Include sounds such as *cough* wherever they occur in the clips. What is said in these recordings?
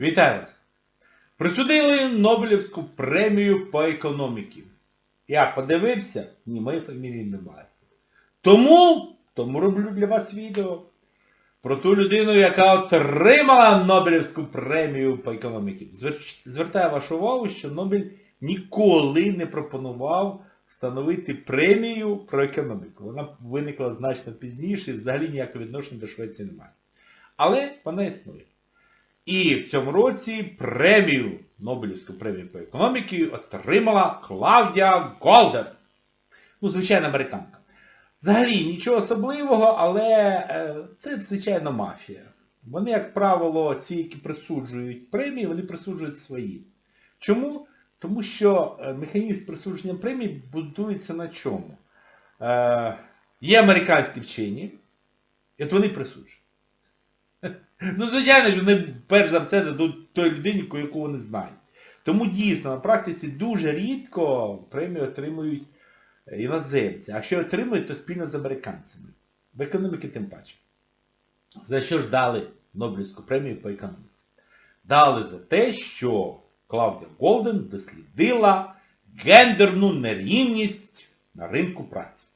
Вітаю вас! Присудили Нобелівську премію по економіці. Я подивився, ні, моєї фамілії немає. Тому, тому роблю для вас відео про ту людину, яка отримала Нобелівську премію по економіці. Звертаю вашу увагу, що Нобель ніколи не пропонував встановити премію про економіку. Вона виникла значно пізніше і взагалі ніякого відношення до Швеції немає. Але вона існує. І в цьому році премію, Нобелівську премію по економіці отримала Клавдія Голдер. Ну, звичайно, американка. Взагалі нічого особливого, але е, це, звичайно, мафія. Вони, як правило, ці, які присуджують премії, вони присуджують свої. Чому? Тому що е, механізм присудження премій будується на чому? Е, є американські вчені, і от вони присуджують. Ну, звичайно, що вони перш за все дадуть той людині, яку вони знають. Тому дійсно, на практиці дуже рідко премію отримують іноземці. А якщо отримують, то спільно з американцями. В економіці тим паче. За що ж дали Нобелівську премію по економіці? Дали за те, що Клаудія Голден дослідила гендерну нерівність на ринку праці.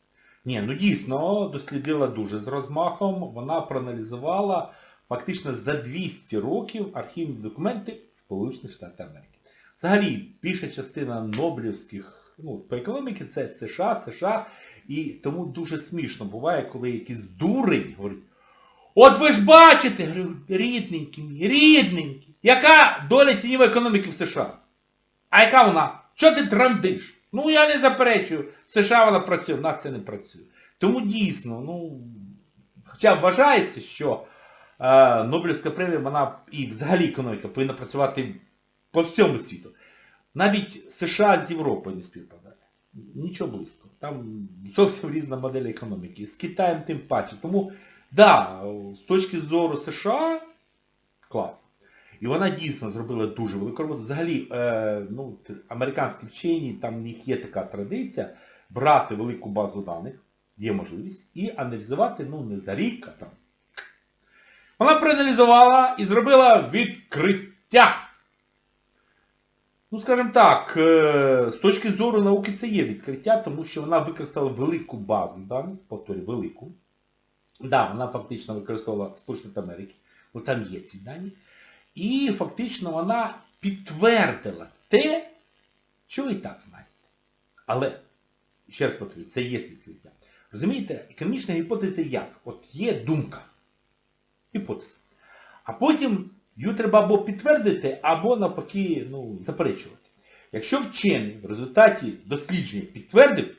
Ні, ну дійсно, дослідила дуже з розмахом. Вона проаналізувала фактично за 200 років архівні документи Сполучених Штатів Америки. Взагалі, більша частина Нобелівських, ну, по економіці це США, США, і тому дуже смішно буває, коли якийсь дурень говорить, от ви ж бачите, говорю, рідненькі рідненькі, яка доля тіньової економіки в США? А яка у нас? Що ти трандиш? Ну я не заперечую, в США вона працює, в нас це не працює. Тому дійсно, ну, хоча вважається, що Нобелівська премія, вона і взагалі економіка повинна працювати по всьому світу. Навіть США з Європою не співпадає. Нічого близько. Там зовсім різна модель економіки. З Китаєм тим паче. Тому, да, з точки зору США, клас. І вона дійсно зробила дуже велику роботу. Взагалі, е, ну, американські вчені, там в них є така традиція, брати велику базу даних, є можливість, і аналізувати, ну, не за рік, а там. Вона проаналізувала і зробила відкриття. Ну, скажімо так, е, з точки зору науки це є відкриття, тому що вона використала велику базу даних, повторюю, велику. Так, да, вона фактично використовувала Сполучені Америки, бо там є ці дані. І фактично вона підтвердила те, що ви і так знаєте. Але, ще раз повторюю, це є відкриття. Розумієте, економічна гіпотеза як? От є думка. Гіпотеза. А потім її треба або підтвердити, або навпаки ну, заперечувати. Якщо вчений в результаті дослідження підтвердив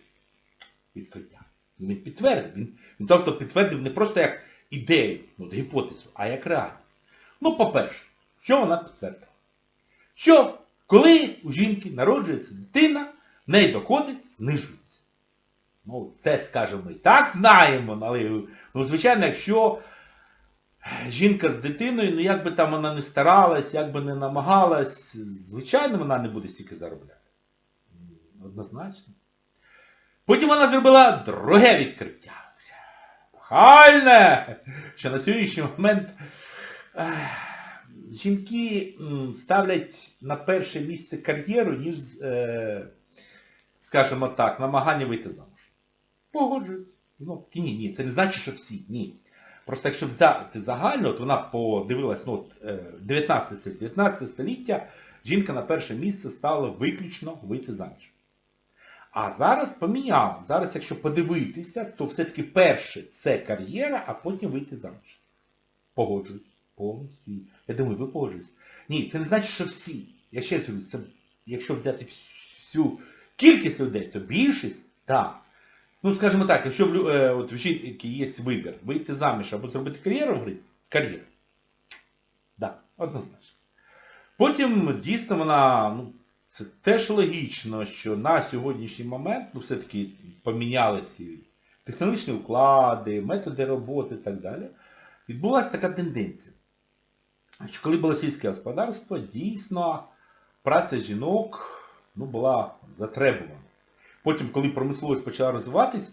відкриття, ну, він підтвердив. Він, він тобто підтвердив не просто як ідею, ну, гіпотезу, а як реальність. Ну, по-перше, що вона підтвердила? Що коли у жінки народжується дитина, в неї доходи знижуються. Ну, це, скажімо, і так знаємо, але, ну, звичайно, якщо жінка з дитиною, ну як би там вона не старалась, як би не намагалась, звичайно, вона не буде стільки заробляти. Однозначно. Потім вона зробила друге відкриття. Хальне! Що на сьогоднішній момент жінки ставлять на перше місце кар'єру, ніж, е, скажімо так, намагання вийти замуж. Погоджуюсь. Ну, ні, ні, це не значить, що всі. Ні. Просто якщо взяти загально, от вона подивилась, ну, от, е, 19 століття, 19 століття жінка на перше місце стала виключно вийти заміж. А зараз поміняла. Зараз, якщо подивитися, то все-таки перше це кар'єра, а потім вийти заміж. Погоджуюсь. Повністю. Я думаю, ви погоджуєтесь. Ні, це не значить, що всі. Я ще раз говорю, це, якщо взяти всю кількість людей, то більшість, так. Ну, скажімо так, якщо в, е, от в жінки є вибір, вийти заміж або зробити кар'єру, говорить, кар'єру. Так, однозначно. Потім дійсно вона, ну, це теж логічно, що на сьогоднішній момент, ну, все-таки помінялися технологічні уклади, методи роботи і так далі. Відбулася така тенденція. Що коли було сільське господарство, дійсно праця жінок ну, була затребувана. Потім, коли промисловість почала розвиватись,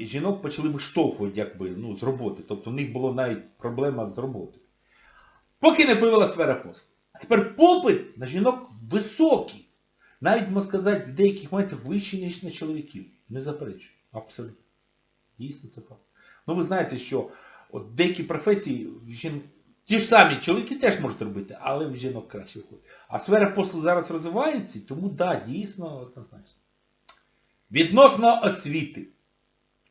жінок почали виштовхувати якби, ну, з роботи. Тобто в них була навіть проблема з роботою. Поки не появилася сфера послуг. А тепер попит на жінок високий. Навіть, можна сказати, в деяких моментах вищий, ніж на чоловіків. Не заперечую. Абсолютно. Дійсно, це факт. Ну ви знаєте, що от деякі професії жін... ті ж самі чоловіки теж можуть робити, але в жінок краще виходить. А сфера послуг зараз розвивається, тому да, дійсно, однозначно. Відносно освіти.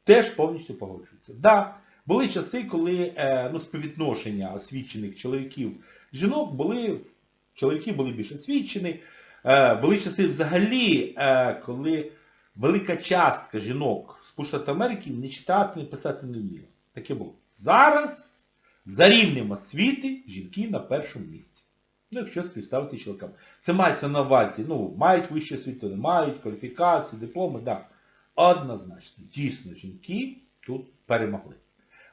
Теж повністю погоджується. Да, були часи, коли е, ну, співвідношення освічених чоловіків жінок були, чоловіки були більш освічені. Е, були часи взагалі, е, коли велика частка жінок з Штатів Америки не читати, не писати не вміла. Таке було. Зараз за рівнем освіти жінки на першому місці. Ну, якщо співставити чоловікам. Це мається на увазі, ну, мають вищу освіту, не мають, кваліфікацію, дипломи, так. Однозначно, дійсно, жінки тут перемогли.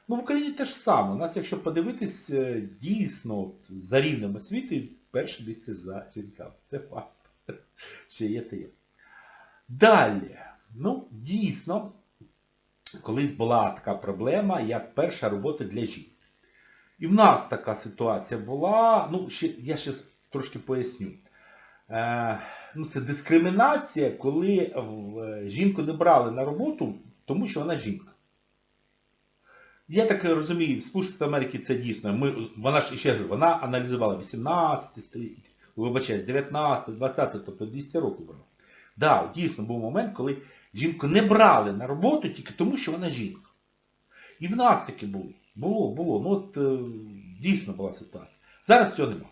Ну, в Україні теж саме. У нас, якщо подивитись, е, дійсно, за рівнем освіти, перше місце за жінками. Це факт. Ще є те є. Далі. Ну, дійсно, колись була така проблема, як перша робота для жінки. І в нас така ситуація була, ну, ще, я ще трошки поясню. Е, ну, це дискримінація, коли жінку не брали на роботу, тому що вона жінка. Я так розумію, в Сполучених Америки це дійсно. Ми, вона ж ще вона аналізувала 18 століття, вибачаюсь, 19, 20, тобто 200 років брала. Так, да, дійсно був момент, коли жінку не брали на роботу тільки тому, що вона жінка. І в нас таке було. Було, було. Ну от е, дійсно була ситуація. Зараз цього нема.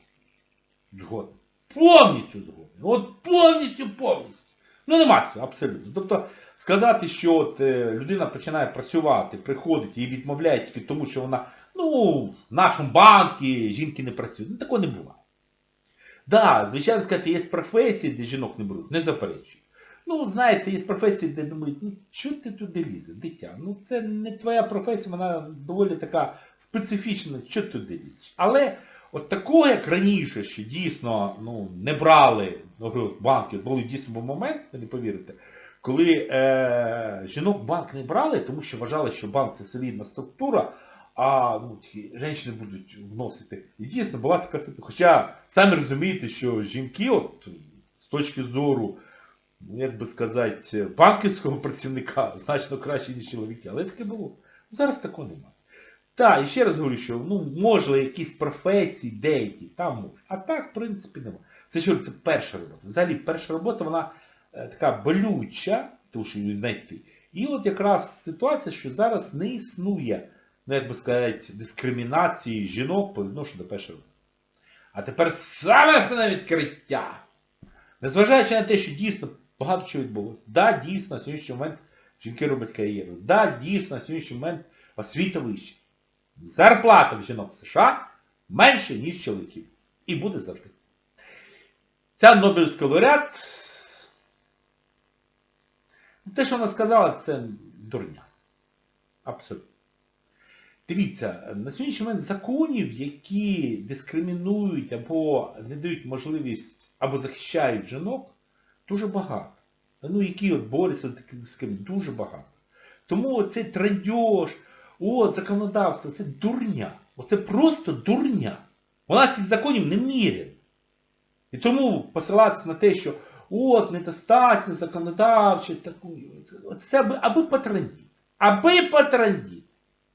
Згоден. Повністю згоден. От повністю, повністю. Ну нема цього, абсолютно. Тобто сказати, що от, е, людина починає працювати, приходить і відмовляє тільки тому, що вона, ну, в нашому банку жінки не працюють. Ну такого не буває. Да, звичайно сказати, є професії, де жінок не беруть, не заперечую. Ну, знаєте, є професії, де думають, ну чого ти туди лізеш, дитя? Ну це не твоя професія, вона доволі така специфічна, що туди лізеш. Але от такого, як раніше, що дійсно ну, не брали, ну, банки, були дійсно був момент, не повірите, коли е, жінок банк не брали, тому що вважали, що банк це солідна структура, а ну, жінки будуть вносити. І дійсно була така ситуація. Хоча самі розумієте, що жінки, от, з точки зору, як би сказати, банківського працівника значно краще, ніж чоловіки. Але таке було. Зараз такого немає. Так, і ще раз говорю, що ну, можливо, якісь професії, деякі, там можуть. А так, в принципі, немає. Це що, це перша робота. Взагалі, перша робота, вона е, така болюча, тому що її знайти. І от якраз ситуація, що зараз не існує, ну як би сказати, дискримінації жінок по відношенню до першої роботи. А тепер саме основне відкриття. Незважаючи на те, що дійсно багато чого відбулося. Да, дійсно, на сьогоднішній момент жінки роблять кар'єру. Да, дійсно, на сьогоднішній момент освіта вища. Зарплата в жінок в США менше, ніж чоловіків. І буде завжди. Ця Нобелівська лауреат, те, що вона сказала, це дурня. Абсолютно. Дивіться, на сьогоднішній момент законів, які дискримінують або не дають можливість, або захищають жінок, дуже багато. Ну, які от борються з дискримінацією, дуже багато. Тому оцей трендьош, о, законодавство, це дурня. Оце просто дурня. Вона цих законів не міряє. І тому посилатися на те, що от, недостатньо законодавче, таку, це аби, аби потрандіть. Аби потрандіть.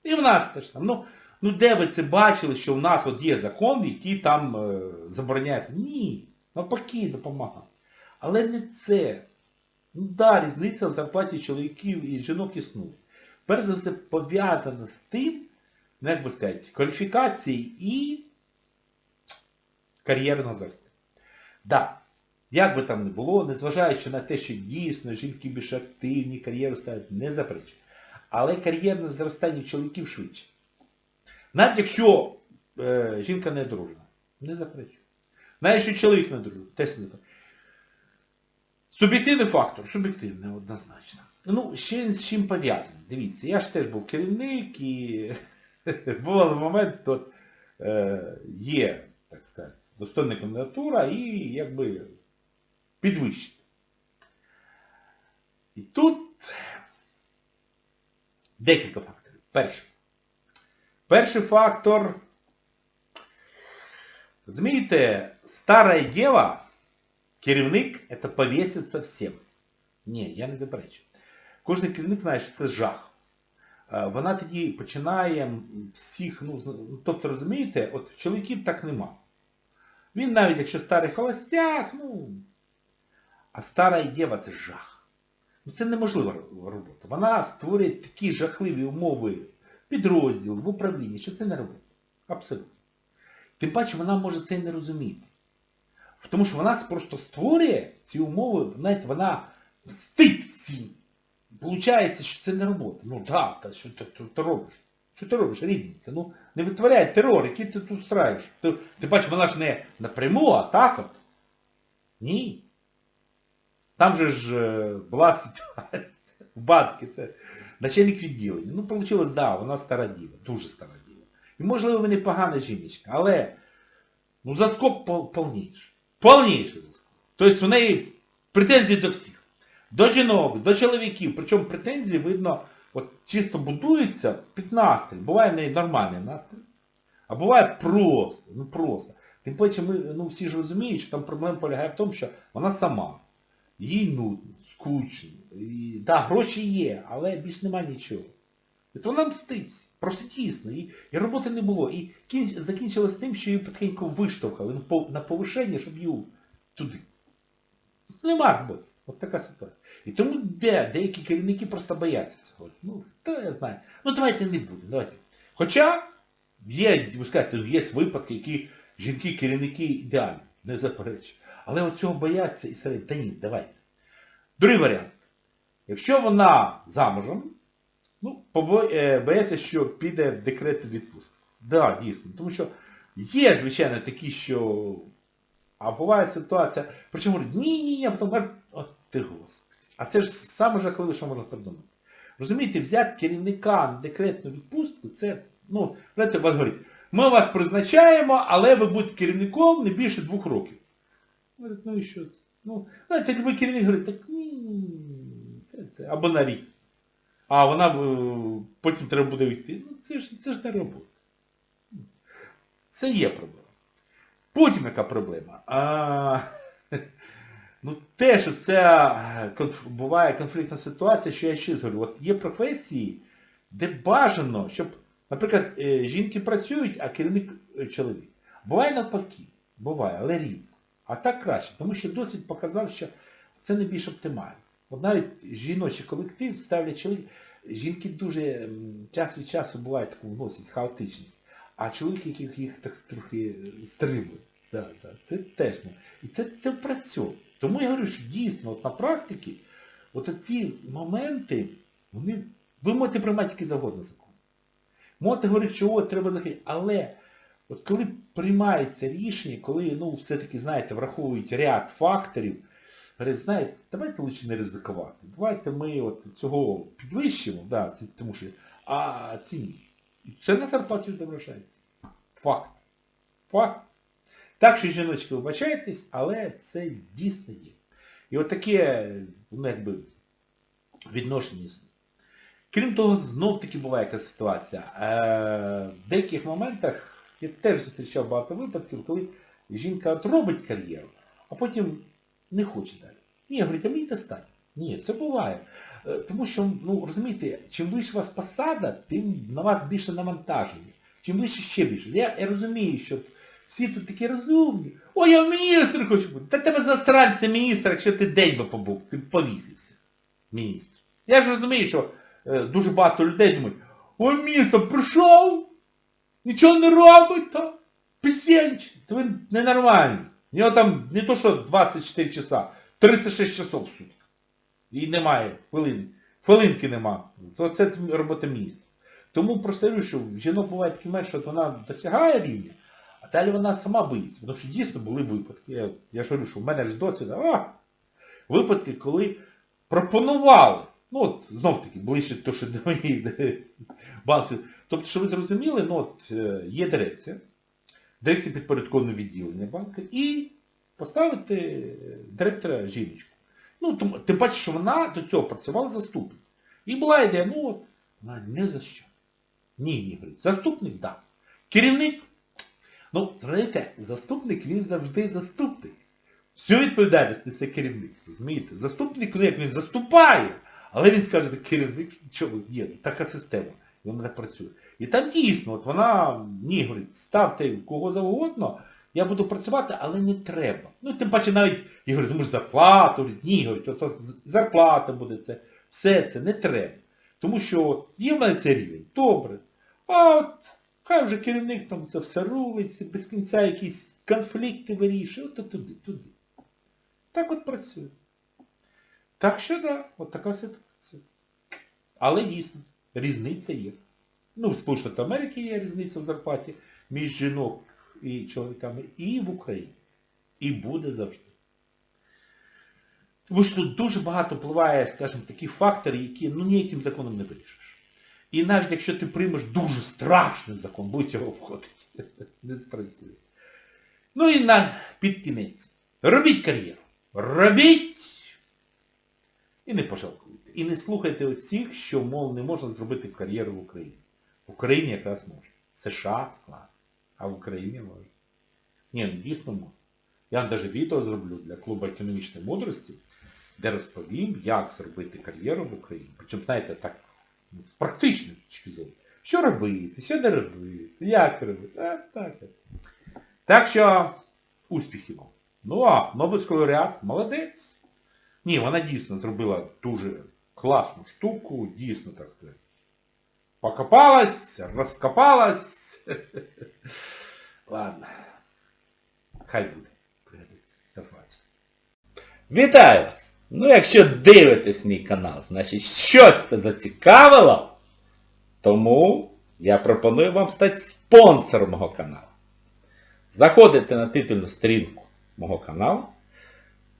І в нас теж саме. Ну, ну де ви це бачили, що в нас от є закон, який там е, забороняє? Ні. Навпаки, допомагає. Але не це. Ну да, різниця в зарплаті чоловіків і жінок існує. Перш за все пов'язано з тим, ну як би сказати, кваліфікації і кар'єрного зростання. Да, як би там не було, незважаючи на те, що дійсно жінки більш активні, кар'єру ставлять, не заперечують. Але кар'єрне зростання чоловіків швидше. Навіть якщо е, жінка не одружена, не заперечує. Навіть якщо чоловік не одружений, теж не заперечує. Суб'єктивний фактор, суб'єктивний, однозначно. Ну, ще з чим пов'язаний. Дивіться, я ж теж був керівник і *laughs* бували момент, то е, є, так сказати, достойна кандидатура і якби підвищити. І тут декілька факторів. Перший. Перший фактор, розумієте, старая дева, керівник, це повіситься всім. Ні, я не заперечую. Кожен керівник знає, що це жах. Е, Вона тоді починає всіх, ну, ну, тобто, розумієте, от чоловіків так нема. Він навіть якщо старий холостяк, ну, а стара дєва це жах. Ну це неможлива робота. Вона створює такі жахливі умови підрозділ, в управлінні, що це не робота. Абсолютно. Тим паче вона може це і не розуміти. Тому що вона просто створює ці умови, знаєте, вона мстить всім. Получається, що це не робота. Ну так, та що ти, ти, ти робиш? Що ти робиш, рідненька? Ну, не витворяй терор, який ти тут страєш. Ти, ти бачиш, вона ж не напряму, а так от. Ні. Там же ж е, була ситуація в банки, це начальник відділення. Ну, вийшло, да, вона стара діва, дуже стара діва. І можливо, вона погана жіночка, але ну заскок пол, Повніший. Тобто у неї претензії до всіх. До жінок, до чоловіків. Причому претензії, видно, от чисто будуються під настрій. Буває в неї нормальний настрій. А буває просто, ну просто. Тим паче ми, ну всі ж розуміють, що там проблема полягає в тому, що вона сама. Їй нудно, скучно. І, да, гроші є, але більш нема нічого. І то вона мстить. Просто тісно. І, і роботи не було. І кінч, закінчилось тим, що її потихеньку виштовхали на пов- повишення, щоб її туди. Нема роботи. От така ситуація. І тому де, деякі керівники просто бояться цього. Ну, хто я знаю. Ну давайте не будемо, давайте. Хоча є, ви скажете, є випадки, які жінки-керівники ідеальні, не заперечую. Але от цього бояться і серед. Та ні, давайте. Другий варіант. Якщо вона замужем, ну, е, бояться, що піде декрет відпустку. Так, да, дійсно. Тому що є, звичайно, такі, що... А буває ситуація, причому ні-ні-ні, а потім от ти господи. А це ж саме жахливе, що можна придумати. Розумієте, взяти керівника на декретну відпустку, це, ну, знаєте, вас говорить, ми вас призначаємо, але ви будете керівником не більше двох років. Говорять, ну і що це? Ну, знаєте, любий керівник говорить, так ні, ні, ні, це, це, або на рік. А вона е, потім треба буде йти. Ну це ж, це ж не робота. Це є проблема. Потім яка проблема? А, ну те, що це буває конфліктна ситуація, що я ще говорю, от є професії, де бажано, щоб, наприклад, е, жінки працюють, а керівник е, чоловік. Буває навпаки, буває, але рідко. А так краще, тому що досвід показав, що це не більш оптимально. От навіть жіночий колектив ставлять чоловік. Жінки дуже час від часу буває таку вносять хаотичність. А чоловіки, яких їх так трохи стримують. Да, да, це теж не. І це, це працює. Тому я говорю, що дійсно от на практиці от ці моменти, вони, ви можете приймати які завгодно закон. Можете говорити, що от треба захистити. Але от коли приймається рішення, коли ну, все-таки, знаєте, враховують ряд факторів, говорять, знаєте, давайте лише не ризикувати. Давайте ми от цього підвищимо, да, це, тому що, а ці ні. Це на зарплаті відображається. Факт. Факт. Так що, жіночки, вибачайтесь, але це дійсно є. І от таке, ну, якби, відношення існує. Крім того, знов таки буває яка ситуація. Е, в деяких моментах я теж зустрічав багато випадків, коли жінка от робить кар'єру, а потім не хоче далі. Ні, говорить, а мені достатньо. Ні, це буває. Е, Тому що, ну, розумієте, чим вища у вас посада, тим на вас більше навантаження. Чим вище ще більше. Я, я розумію, що всі тут такі розумні. Ой, я міністр хочу бути. Та тебе засранця міністр, якщо ти день би побув, ти б повісився. Міністр. Я ж розумію, що е, дуже багато людей думають, ой, міністр прийшов, нічого не робить, то пісєнч, то він ненормальний. У нього там не то, що 24 часа, 36 часов в сутки. І немає хвилин. Хвилинки нема. Це, робота міністра. Тому просто говорю, що в жінок буває такий момент, що вона досягає рівня, а далі вона сама боїться. Тому що дійсно були випадки. Я, я ж говорю, що в мене ж досвід, а, випадки, коли пропонували. Ну от, знов таки, ближче то, що до моєї бази. Тобто, що ви зрозуміли, ну от е, є дирекція, дирекція підпорядковане відділення банку, і поставити е, директора жіночку. Ну, тим, тим паче, що вона до цього працювала заступник. І була ідея, ну вона не за що. Ні, ні, говорить. Заступник, так. Да. Керівник, Ну, знаєте, заступник він завжди заступник. Всю відповідальність несе керівник. Розумієте? Заступник, ну як він заступає, але він скаже, керівник, чого, є, ну, така система. Вона так працює. І там дійсно, от вона, ні, говорить, ставте кого завгодно, я буду працювати, але не треба. Ну, тим паче навіть, я говорю, ну може зарплату, ні, говорить, ото зарплата буде це. Все це не треба. Тому що от, є в мене цей рівень, добре. А от хай вже керівник там це все рулить, без кінця якісь конфлікти вирішує, от туди, туди. Так от працює. Так що да, от така ситуація. Але дійсно, різниця є. Ну, в Сполучених Америки є різниця в зарплаті між жінок і чоловіками, і в Україні. І буде завжди. Тому що тут дуже багато впливає, скажімо, такі фактори, які ну, ніяким законом не вирішиш. І навіть якщо ти приймеш дуже страшний закон, будь його обходити. *laughs* Не спрацює. Ну і на під кінець. Робіть кар'єру. Робіть! І не пожалкуйте. І не слухайте оцих, що, мов, не можна зробити кар'єру в Україні. В Україні якраз може. США складно. А в Україні може. Ні, ну дійсно може. Я вам навіть відео зроблю для клубу економічної мудрості, де розповім, як зробити кар'єру в Україні. Причому, знаєте, так, ну, з практичної точки зору. Що робити, що не робити, як робити. А, так. от. Так що, успіхів вам. Ну а Нобелівський лауреат молодець. Ні, вона дійсно зробила дуже класну штуку, дійсно, так сказати. Покопалась, розкопалась. *laughs* Ладно. Хай буде. Вітаю вас! Ну, якщо дивитесь мій канал, значить щось це зацікавило, тому я пропоную вам стати спонсором мого каналу. Заходите на титульну сторінку мого каналу,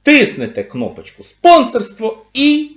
тиснете кнопочку спонсорство і